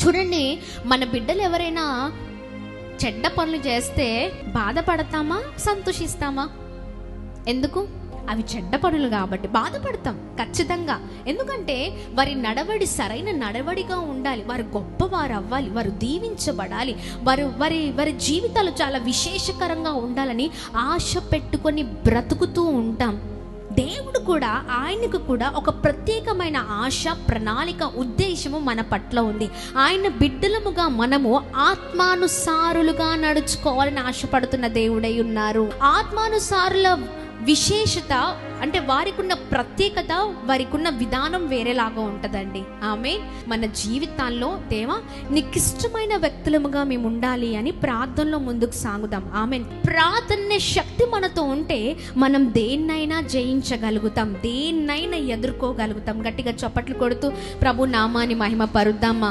చూడండి మన బిడ్డలు ఎవరైనా చెడ్డ పనులు చేస్తే బాధపడతామా సంతోషిస్తామా? ఎందుకు? అవి చెడ్డ పనులు కాబట్టి బాధపడతాం ఖచ్చితంగా. ఎందుకంటే వారి నడవడి సరైన నడవడిగా ఉండాలి వారు గొప్పవారు అవ్వాలి వారు దీవించబడాలి వారు వారి వారి జీవితాలు చాలా విశేషకరంగా ఉండాలని ఆశ పెట్టుకొని బ్రతుకుతూ ఉంటాం. దేవుడు కూడా ఆయనకు కూడా ఒక ప్రత్యేకమైన ఆశ ప్రణాళిక ఉద్దేశము మన పట్ల ఉంది. ఆయన బిడ్డలముగా మనము ఆత్మానుసారులుగా నడుచుకోవాలని ఆశపడుతున్న దేవుడై ఉన్నారు. ఆత్మానుసారుల విశేషత అంటే వారికి ఉన్న ప్రత్యేకత వారికి ఉన్న విధానం వేరేలాగా ఉంటుందండి. ఆమె మన జీవితాల్లో దేవా నీకు ఇష్టమైన వ్యక్తులముగా మేము ఉండాలి అని ప్రార్థనలో ముందుకు సాగుదాం. ఆమె ప్రార్థన శక్తి మనతో ఉంటే మనం దేన్నైనా జయించగలుగుతాం. దేన్నైనా ఎదుర్కోగలుగుతాం. గట్టిగా చప్పట్లు కొడుతూ ప్రభు నామాని మహిమ పరుద్దామా